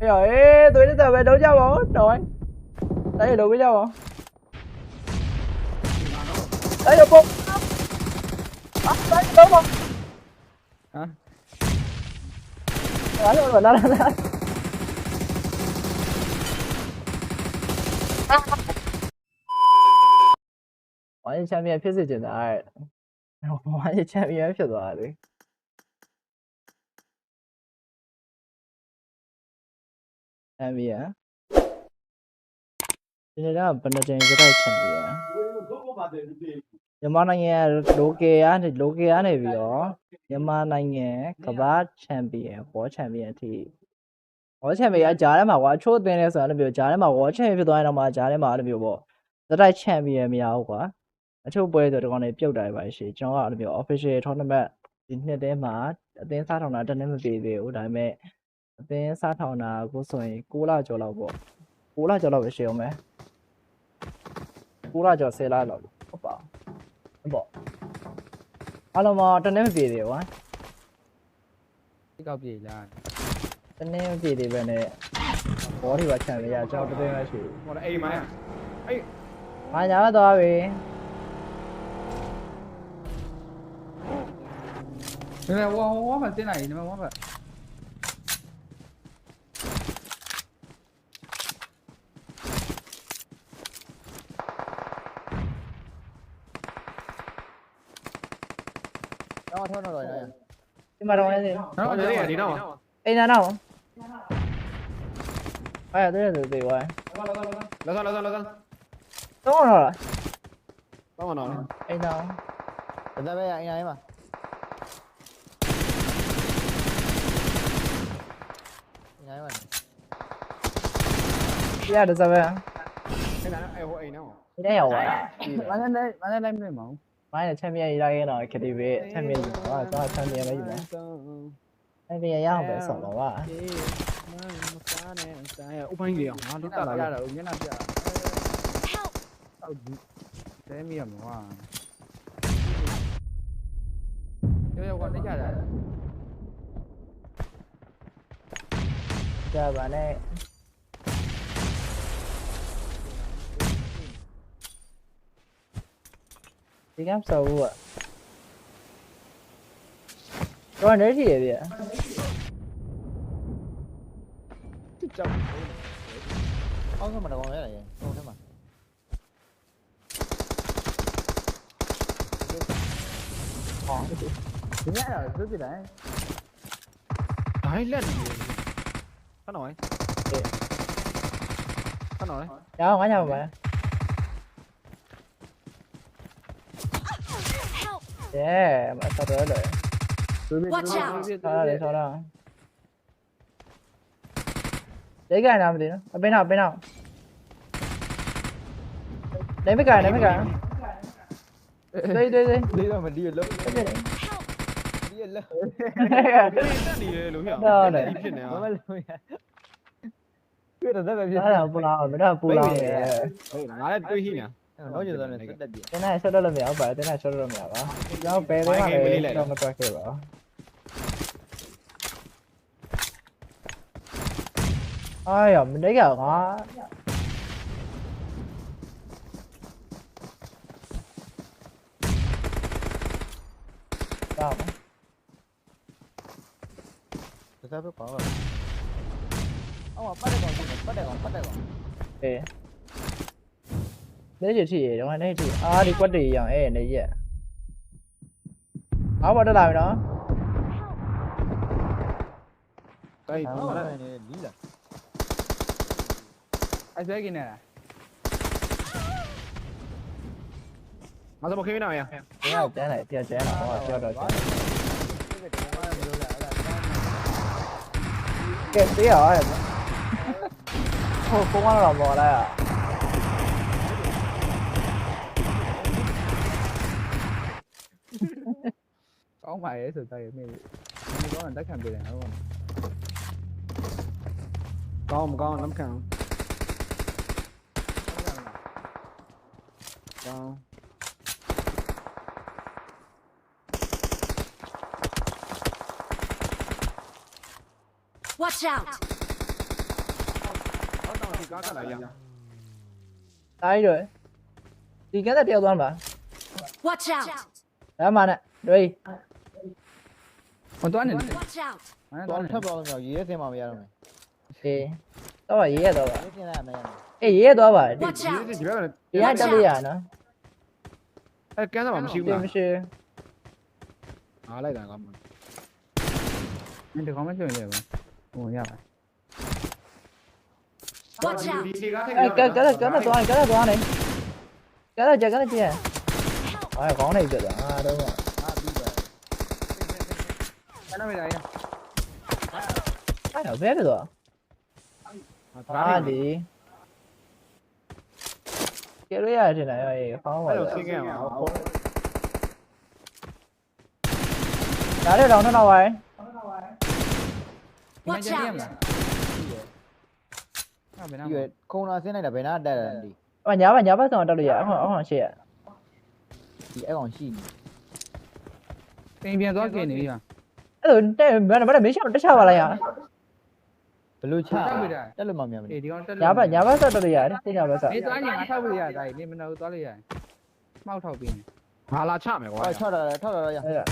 rồi tôi đến giờ về đấu nhau bố rồi. Đấy là đấu với nhau không đấy là bụng à, đấy là đấu không? Hả? Đấy là nó nó nó 完全下面偏最简单，完全下面偏最简单。 တာအဲ့ဝိုင်းချန်ပီယံဖြစ်သွားတယ်ချန်ပီယံဒီနေ့ကဘယ်နှကြိမ်ကြတဲ့ချန်ပီယံမြန်မာနိုင်ငံလိုကေကနေလိုကေကနေပြီးတော့မြန်မာနိုင်ငံကမ္ဘာချန်ပီယံဘောချန်ပီယံအထိဘောချန်ပီယံဂျားထဲမှာကွာအချို့အသင်းလဲဆိုတော့အဲ့လိုမျိုးဂျားထဲမှာဘောချန်ပီယံဖြစ်သွားရင်တော့မှဂျားထဲမှာအဲ့လိုမျိုးပေါ့ဇက်တိုက်ချန်ပီယံမရဘူးကွာအချို့ပွဲဆိုတော့ကောင်တွေပြုတ်တာပဲရှိကျွန်တော်ကအဲ့လိုမျိုး official tournament ဒီနှစ်ထဲမှာအသင်းစားထောင်တာတနည်းမပြေသေးဘူးဒါပေမဲ့ အသင်းစားထောင်တာကိုဆိုရင်6လကျော်လောက်ပေါ့6လကျော်လောက်ပဲရှိအောင်မယ်6လကျော်10လလောက်ဟုတ်ပါဟုတ်ပေါ့အားလုံးမတနည်းမပြေသေးဘူးကွာဒီကောက်ပြေလားတနည်းမပြေသေးပဲနဲ့ဘောတွေပါချန်ရကျွန်တော်တသိန်းမရှိဘူးဟောအိမ်မိုင်းအေး။မာညာသွားပြီနမဝါဝါမတင်လိုက်နမဝါမတော့ထောတော့တော့ရရ။ဒီမှာ တော့နေနော်ဒီဒီတော့အိမ်နာတော့။အဲ့ဒါတည်းဆိုသေးဝိုင်းလာလာလာလာလာ။တော့တော့လားတော့မနော်။အိမ်နာဒါပဲအရင်အရင်ပါအရင်ပါ။ပြရတဲ့စပယ်အဲ့ဒါအဲ့ဟိုအိမ်နော်။ဒီနေ့ရောက်သွားတာ မနဲ့လည်းမနဲ့လည်းမနေမအောင်။မိုင်းနဲ့ချန်ပီယံရခဲ့တော့ခတိပဲချန်ပီယံယူ။ဟာကျွန်တော်ချန်ပီယံပဲယူမယ်။ချန်ပီယံရအောင်ပဲဆော့ပါပါအေးမမစားနဲ့စားရဥပိုင်းလေးအောင်ငါလွတ်တာလာရတော့မျက်နှာပြဟုတ်တဲမီရမဝါရောရောကနေကြတာ။ကြာပါနဲ့ Pickup sâu ạ. Rồi đấy thì gì ạ? Chết chồng. Ôi đâu mà còn đấy là gì? Không thế mà. thứ nhất là thứ gì đấy? Đấy lên. Có nổi. Có nổi. Đó không có nhau mà. Yeah, mày sao tới rồi. Tôi biết, tôi biết, tôi biết. Sao đấy, sao cái này làm gì nữa? Bên nào, bên nào? Đấy mấy cái, đấy mấy cái. Đây, đây, đây. Đi rồi mình đi lỡ. Cái gì đấy? Đi lỡ. Đi lỡ. Đâu này? Biết là rất là biết. Đó là pula, đó là pula. Nói lên tôi hi nè. တက်နေရလို့ဟဲ့ဖြစ်နေမအောင်မလို့ရတွေ့တော့သက်ပဲဖြစ်အားတော့ပူလာမတော့ပူလာနေတယ်ဟုတ်ငါလည်းတွေးဟိနေတော့ကျတော့လည်းတက်ပြတင်းနဲ့ဆောက်တော့လို့မရဘူးပါတင်းနဲ့ဆောက်တော့လို့မရပါကျွန်တော်ဘယ်သေးမှလည်းတော့မတွက်ခဲ့ပါအားရမနေကငါတော့ဒါပဲပါအော်ပတ်တယ်ကောင်ပတ်တယ်ကောင်ပတ်တယ်ကောင်အေး đấy thì gì đâu anh đấy thì à đi quất gì vậy này vậy áo bảo നെറ്റിയേരും നെറ്റി ആടി കൊട്ടി ചെയ്യാം ഏ നെയ്യ ആ പട്ടടാവിനോ കൈ നീല അസേക്കിനാ Mà sao một khi nào vậy Đúng rồi, trái này, chơi trái nào, rồi, chơi rồi. Kẹp tí à, rồi. Thôi, không ăn lòng bò đây à? pakai SSI ini ini có anh tách hàng từ đảo không có một con lắm khẳng con Watch out. Đấy rồi. Đi cái là đeo toàn bà. Watch out. Đã mà nè, đi. လာရအားရဒီကတဲ့တယောက်သွားမှာ Watch out! ဒါမှနဲ့တွေ့ဟိုတော့နေ Watch out! ဟမ်တော့တော့ထပ်ပြောလို့မရရေးရဲတင်မှမရတော့မယ်အေးတော့ပါရေးရတော့ပါရေးတင်လိုက်ရမယ်အေးရေးရတော့ပါဒီ Watch ဒီ out! ဒီဘက်ကဒီကတက်လို့ရနော်အဲကန်းတော့မရှိဘူးဒီလားမရှိအားလိုက်တာကမင်းဒီကောင်မကျွင်ရပါဟိုရပါ Watch out! အဲကကကကသွားကသွားနေကကကြကကြည့်အဲကောင်းနေပြတော့အားတော့အာပြီးပါ Ah, davvero? Vadi. Che lui ha ce n'è, fa un Đá được đâu nó đâu ấy? Watch out. Duyệt, cô nói thế này là về nó đây là gì? Mà nhớ mà nhớ bắt rồi đâu được vậy? Không không chị ạ. Chị ấy còn xin. Tên bia đó kìa nữa အောင်ရှေ့ရဒီအဲ့ကောင်ရှိနေပင်ပြန်သွားกินနေပြီဟာအဲ့လိုတဲ့ဘယ်ဘယ်မင်းရှောင်းတက်ချပါလိုက်ရဘယ်လိုချတက်လို့မမြင်ဘူးအေးဒီကောင်တက်ညာဘညာဘဆောက်တက်လို့ရတယ်တင်ညာဘဆောက်အေးသွားရင်ငါထောက်လို့ရတာဒီမင်းတို့သွားလို့ရတယ်မှောက်ထောက်ပြီးနေငါလာချမယ်ကွာဟောချောက်တာထောက်တာရအဲ့ဒါ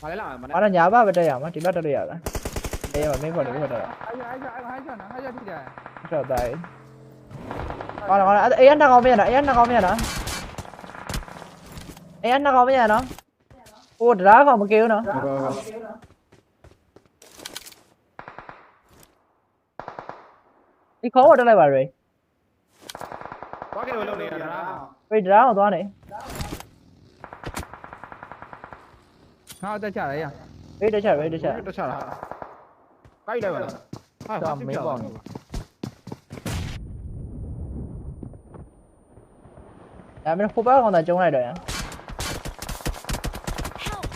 ဘာလဲလာမနေ့အဲ့တော့ညာဘပဲတက်ရမှာဒီဘက်တက်လို့ရလားအေးမင်းခေါ်တယ်ဘယ်တက်ရအဲ့ရအဲ့ရအဲ့ရနော်အဲ့ရထိတယ်ဆောက်တိုင်းဟောလားဟောလားအေးနှစ်ကောင်မရနော်အေးနှစ်ကောင်မရနော်အေးနှစ်ကောင်မရနော် ဟိုဒရာကောင်မကေဘူးနော်ဒီခေါ်တက်လိုက်ပါရေသွားကြလို့လုပ်နေတာလားဝေးဒရာအောင်သွားနေငါတက်ချရရဝေးတက်ချက်ဝေးတက်ချက်တက်ချတာကိုက်လိုက်ပါလားဟာဒါမင်းပေါ့နေဒါမင်းဟိုဘက်ကောင်သာကျုံးလိုက်တော့ရ Help!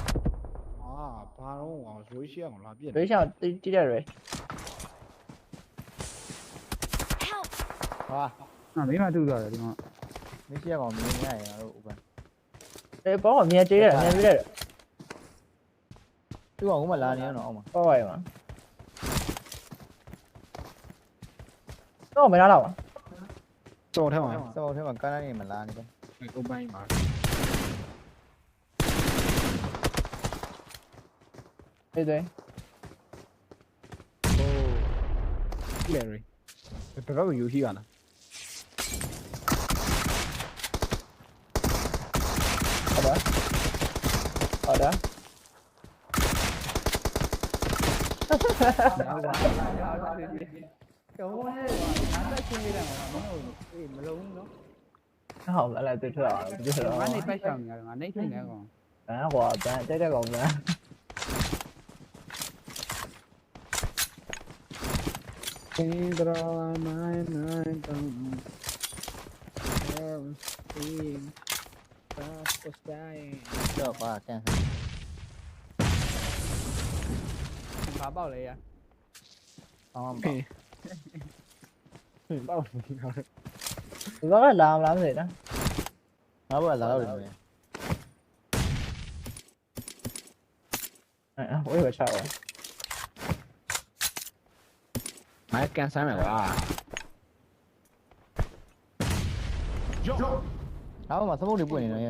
အာဘာတော့ အောင်ရိုးရှိအောင်လာပြည့်ဝေးရှောင်းတိတိတယ်ရေ Help! ဟာဟာမင်းမတူသွားတယ်ဒီကောင်မရှိရကောင်မြင်ရရတော့ဥပ္ပအေးဘောကမြန်ကြေးတယ်မြန်ပြီးတယ်သူကဟိုမှာလာနေရတော့အောင်မပေါ့ပါရမှာတော့မရတော့ပါစော်ထဲမှာစောထဲမှာကန်းနေမလာနေပဲဟိုပို င်းမှာအေးတွေဟိုကြည့်လေရီတော်တော်ယူရှိရလားဟုတ်ပါဟုတ်တယ်ကျောင်းရဲ့နားတက်ချင်းလေးတယ်မဟုတ်ဘူးအေးမလုံးဘူးနော်ဟုတ်လားလည်းတွေ့ထွက်အောင်တွေ့ထွက်ငါအောင်နေပတ်ဆောင်နေတယ်ငါနေထိနေကောင်ဘန်ကွာဘန်တိုက်တဲ့ကောင်ဘန်စင်ဒရာမိုင်းမိုင်းတောင်းအေးပါစစတိုင်းတော့ပါကန် Pedro mai mai tầm Team Tapos tayo qua xem Phá bảo lấy à? Không không bảo. Bảo Rất làm làm gì đó? Nó bảo là đâu rồi À, ủa vậy sao rồi? င်းကန်ဆမ်းမယ်ကွာငါဘမှာသမုတ်တွေပွင့်နေတယ်ရ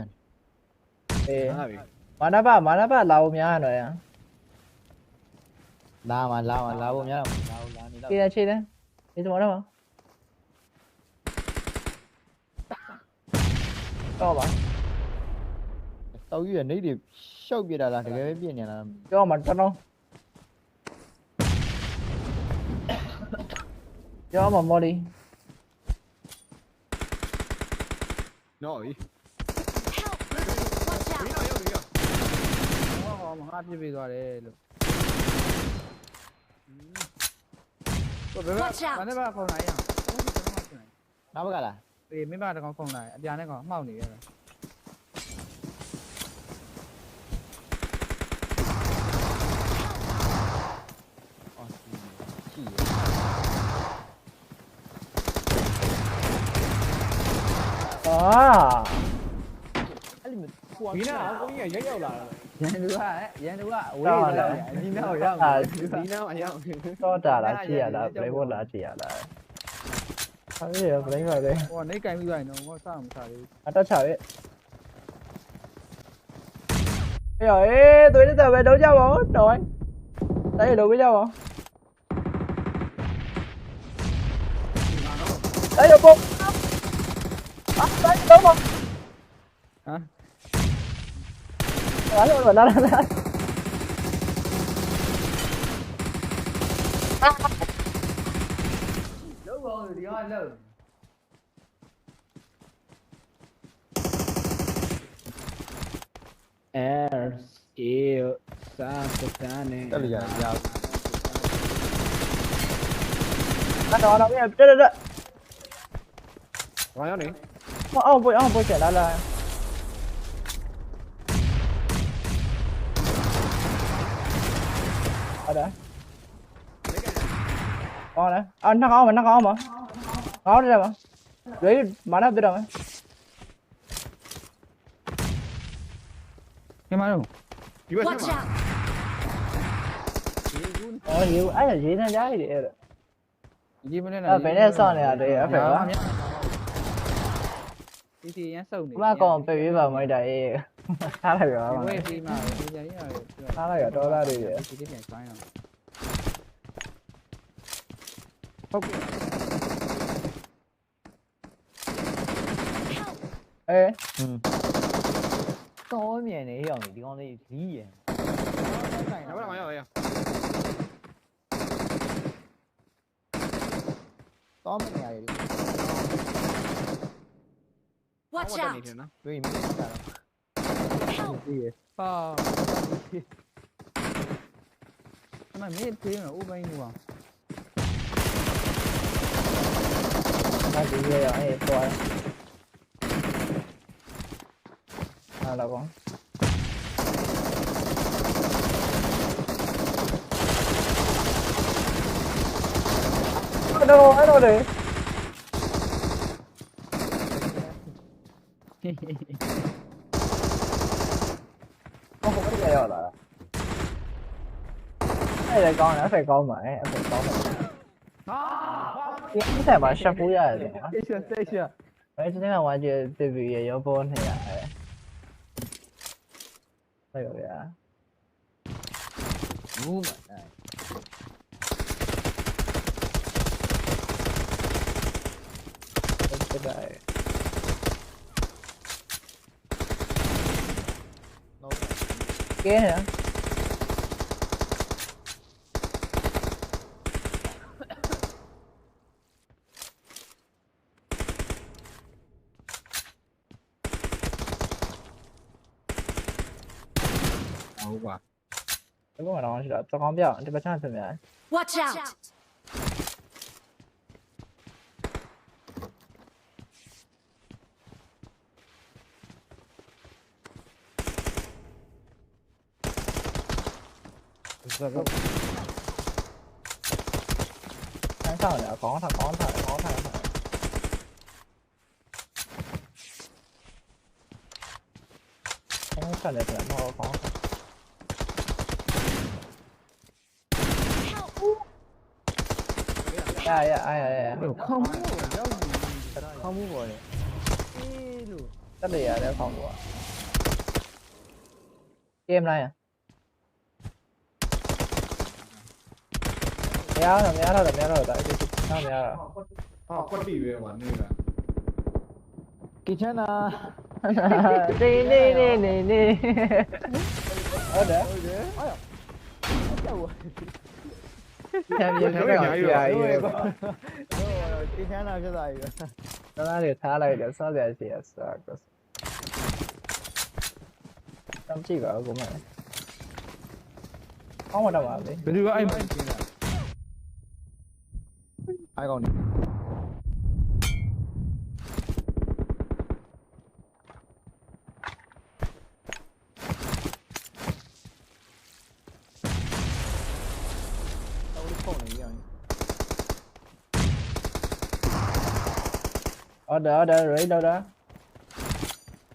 အေးဟာပြီမာနဘမာနဘလာဖို့များရတော့ရလာမှာလာမှာလာဖို့များတော့လာဘူးလာနေတော့ကေရချေတယ်ဒီတော့တော့တော့ပါတောက်ကြီးရနေတွေရှောက်ပြတာလားတကယ်ပဲပြည့်နေလားပြောမှာတလုံး ပြောမှာမော်လီနော်ဤ Help! Watch out! ဟောမဟာပြပြသွားတယ်လို့ဘယ်ဘက်ဘာနဲ့ဘာခေါ်နိုင်ရငါဘကလားအေးမင်းမတ အာ အဲ့လို ဘီနာအကုန်ကြီးရောက်ရောက်လာတယ် ရန်သူကရန်သူကအဝေးလာတယ်ဒီနောက်ရောက် အာ ဒီနောက်အရောက် တော့တာလားကြည့်ရလား play ဘောလားကြည့်ရလားဟာရ play ပါလေ ဟိုကနေကင်ပြီးသွားရင်တော့ငေါစားမစားသေးဘူး အတက်ချရဲ့အေးအေးသွေးတက်ပဲတော့ကြပါဦးတော်တိုင်းလုံးဝကြပါအဲ့ရပေါ့အာတိုင်းတော့ပါ ဟမ် လာလာလာလာ လုံးပါဦးဒီကလုံး အဲအေးစာစတန်နဲ့ တ Đó, luôn đó đó. ra. Đúng rồi, đi ăn luôn. Air, skill, Sakutane. Tao giờ giờ. Anh đó nó biết, chết chết chết. Rồi nó đi. Ô, vô, ô, vô chạy lại là. ở đây. Ờ, con đấy à, ờ, nó có mà nó có mà. Có đây mà. Đấy mà nó biết đâu cái máy đâu? Ờ nhiều ấy là gì thế? Đấy gì vậy? Gì bên ờ, này? phải nên à? dạ, sao này để phải quá. mà còn phải vào mấy đấy စောင့်နေရတဲ့အဲ့ဖက်ပါဒီစီရန်စုံနေဒီမှာကောင်ပြပေးပါမိုက်တာအေးထားလိုက်ပါဒီမဝေးပြီးမှဒီကြရရတယ်ထားလိုက်ရဒေါ်လာတွေရဒီဒီပြန်ဆိုင်အောင်ဟုတ်ကဲ့အေးတော်မြင်နေရောင်ဒီကောင်လေးလီးရယ်နောက်ဘက်မှာရောက်ရောက်တော်မနေရတ พี่ป่าทำไมไม่ทีมหรออู้ไปดีกว่าน่าจะเยอะไอ้ตัวอะไรบ้างโดนโดนเลย đâu đây là con nữa phải con mẹ em phải con mẹ cái thằng mà sắp vui rồi đấy chưa đấy chưa. Đấy thế nào mà giờ từ vì giờ vô vốn thì lại đây rồi à ngu mẹ cái này 给的。好吧，别跟我嚷去了，坐旁边，这边站前面。Watch out! giờ gốc Tháng sau nữa có thằng có thằng có thằng Tháng sau nữa có có thằng Yeah, yeah, yeah, yeah. Không Không rồi Chắc để đeo phòng của em này à များတာများတာများတာဒါအဲ့ဒီနားများတာဟာကွက်တီပဲဟိုနေတာကီချန်နာနေနေနေနေနေဟုတ်တယ်ဟုတ်တယ်ဟာကျောက်ကျန်ပြန်ခက်ကောင်ပြရည်ပဲ။ဒီချမ်းသာဖြစ်သွားပြီ။သားသားတွေထားလိုက်တယ်ဆော့ကြစီရဆော့ကော။တောင်းကြည့်ပါဦးကောမ။ကောင်းမတော့ပါလေ။ဘယ်သူကအဲ့ ai còn đi? Ở đây ở đây đâu đó?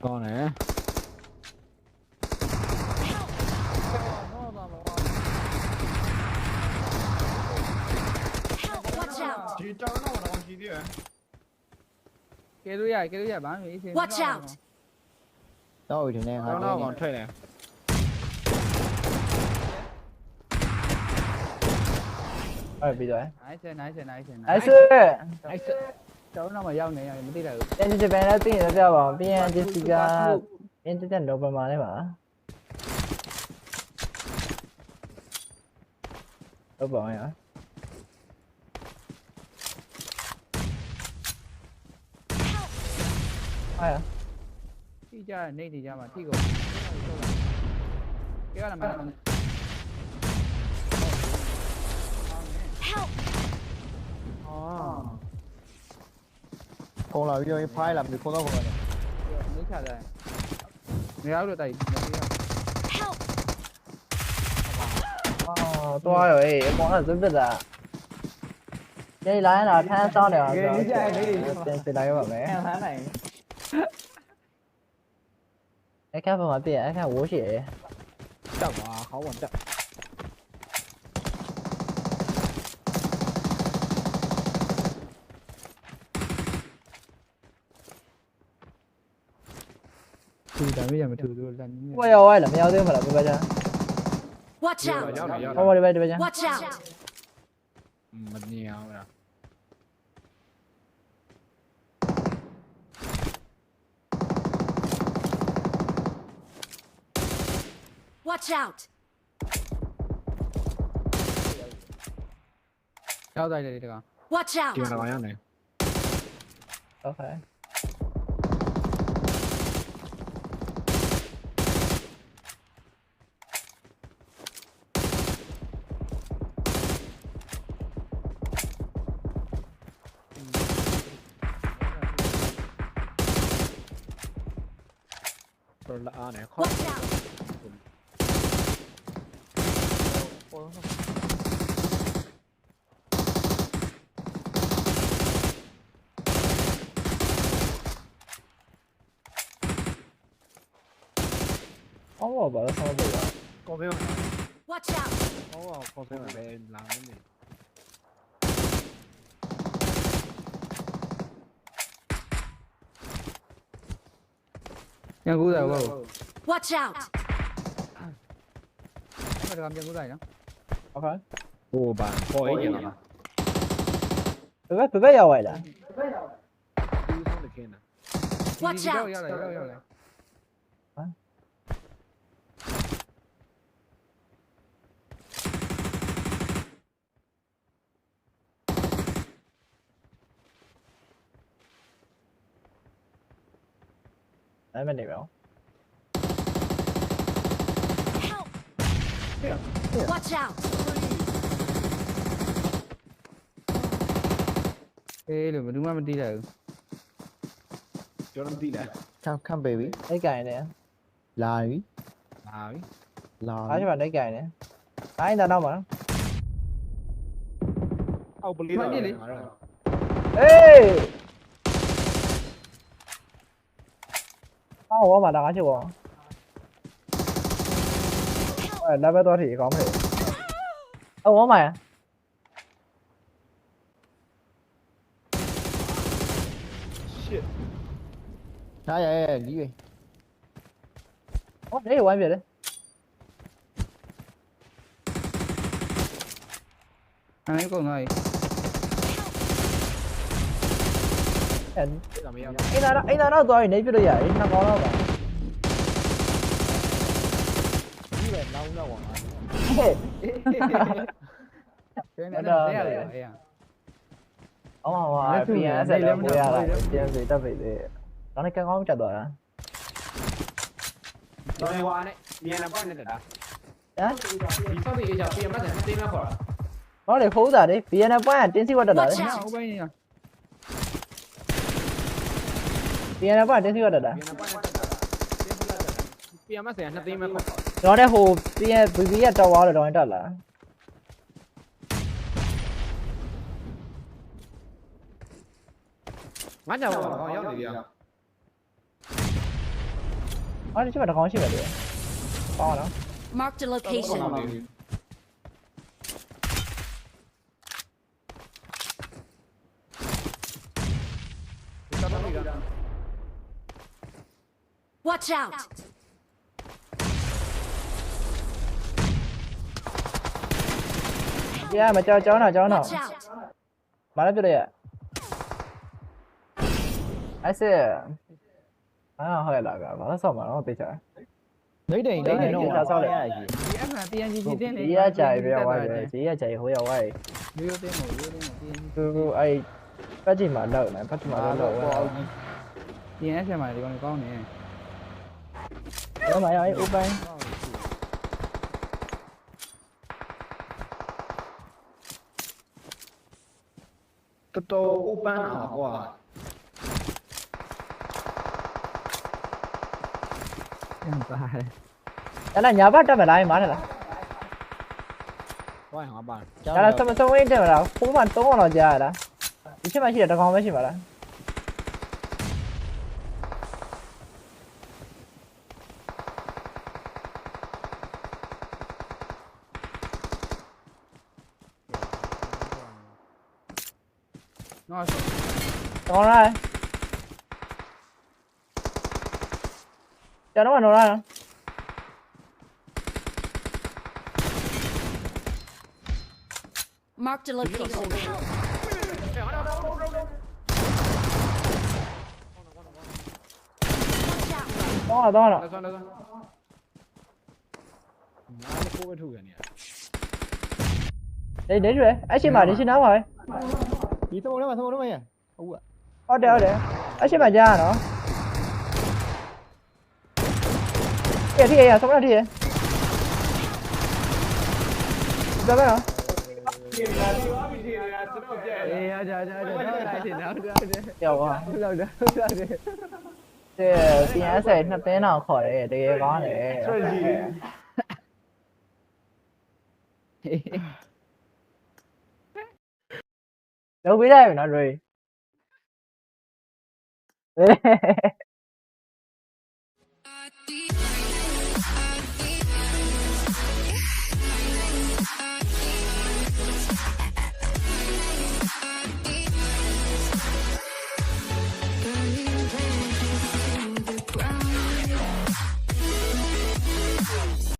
Con này ဒီကြောင်တော့တော့ကြီးသေးတယ်ကဲလို့ရကဲလို့ရဘာမှမအေးစင် Watch out! တော့ဒီနေ့ဟာကြောင်တော့ကောင်ထွက်တယ်အဲ့ပြီးတော့ nice nice nice အဲ့ဆ nice ကျွန်တော်တော့မရောက်နေရတယ်မသိလိုက်ဘူးအန်ဂျီပန်လည်းသိရင်ပြပါအောင်ပြီးရင်ဂျက်စီကအင်တာနက်တော့ပမာနဲ့ပါဟုတ်ပါရဲ့ ဟာထိကြနေနေကြမှာထိကုန်ကဲရမှာ Help! ကုန်လာပြီးတော့ဖိုင်လာပြီးခုံတော့ခုံတော့မချတယ်မရလို့တိုက်မသိရ Help! အော်တွားရောအေးအပေါ်ကဇက်သက်တာကြိလိုက်လာထမ်းဆောင်တယ်အောင်ဆိုတင်ပြလိုက်ရပါမယ်ခံစားနိုင်အခက်ပေါ်မှာပြည့်အခက်ဝိုးရှိတယ်တက်ပါခေါင်း AK 分完毕，AK 五血。干嘛？好稳当。thử đánh bây giờ mà thử rồi đánh quay đâu ai làm nhau thế mà lại bây giờ watch out không quay đi bây giờ watch out mình nhiều rồi Watch out! ಯಾವ್ದು idea Watch out! Okay. Watch out! Koydum. Vamos vào sao bây giờ? Con phim. Watch out. Vamos vào con phim này làm cái gì? Nhanh cú giải vào. Watch out. Em phải làm nhanh cú giải nhá. OK，好吧，好一点了吧。这个这个也歪了。Watch out！要要来，要要来。啊？还没得秒。Help！Watch out！Ê, lửa đúng mà mình đi là Cho nó đi nè Come, come baby. Đấy cài nè. Lại Lại Lại Nói cho bạn đấy cài nè. Đấy, người ta đâu mà Ô, oh, believe rồi, rồi, rồi. Ê! Sao hổ mà đá chứ bộ. Đá với tôi thì có thể. Ông hổ mày à? ဟာရရလီးပဲဟောဒီဝိုင်းပြတယ်အဲ့ကုန်သွားပြီအဲ့ဒါမရအိမ်သာတော့အိမ်သာတော့သွားရင်နေပြလို့ရတယ်နှစ်ကောင်းတော့ပါ လီးပဲနောင်းတော့ပါဟဲ့ကျင်းနေတာဆဲရတယ်အေးအော်ဟာပြန်ဆက်လည်းပို့ရတာပြန်စီတက်ပြီလေတော့လည်းကောင်းကောင်းချက်သွားတာတော်ရဝါနဲ့မြန်လာပွက်နေတာဟမ်ဒီဆောက်ပြီးအေးချပြန်မတ်တယ်တင်းမခေါ်တာဟောလေခိုးတာလေ BNN ပွိုင်းကတင်းစီဝတ်တက်တာလေ Watch out! ဥပိုင်းနေတာ BNN ပွိုင်းတင်းစီဝတ်တက်တာမြန်လာပွက်နဲ့တက်တာတင်းဖလာတက်တာပြန်မတ်တယ်နှစ်သိန်းမခေါ်တော့တဲ့ဟို BN BB ကတက်သွားတော့တော့တက်လာငါကြောက်တော့ရောက်နေပြီ Mark the Marked a location. Watch out. Yeah, my job, cháu nào cháu nào. Mà see. အဲ့စအာဟဲ့လာကဘာလို့ဆောက်မှာတော့တေချာနေတိန်နေတိန်တော့ဒီကဆောက်လိုက်ရရှိဒီအမှန် TNG တင်းလေဒီရကြိုင်ပြရဝိုင်းတယ်ဒီရကြိုင်ဟိုရဝိုင်းရိုးရိုးတင်းမို့ရိုးတင်းမို့ TNG သူအဲ့ပတ်ကြီးမှာလောက်နေပတ်ကြီးမှာလောက်လောက် TNS မှာဒီကောင်ကောင်းနေတော့မရအဲ့ open တော်တော် open อ่ะကွာ ပြန်ပါတယ်အဲ့ဒါညာဘတ်တက်မလားမားတယ်လားဝိုင်းဟာပါဒါလားစမစဝင်းတက်မလားဖိုးမှ3အောင်တော့ကြားရတာဒီချက်မှရှိတယ်တကောင်ပဲရှိပါလားနော်တောင်းလား Cho nó vào đồ ra Mark the location. Đó rồi, đó rồi. Đó rồi, đó rồi. Rồi. Ấy xin mà, đi xin nó rồi. Đi thôi, nó mà thôi, nó ở đây ở đây Ấy xin mà ra nữa. အဲ့ရှိမှဒီရှိနားပါပဲဒီသမုံထဲမှာသမုံထဲမှာရဟုတ်ကဟုတ်တယ်ဟုတ်တယ်အဲ့ရှိမှကြားရနော်ရထိရဆုံးရထိရဒါပဲနော်အေးအားကြကြကြတော့လိုက်တယ်နောက်တော့တယ်ကြောက်ပါလောက်တော့လောက်တယ်တဲ့ပြန်ဆယ်နှစ်သိန်းတော့ခေါ်တယ်တကယ်ကောင်းတယ်လုပ်ပေးလိုက်ပြီနော်တွေ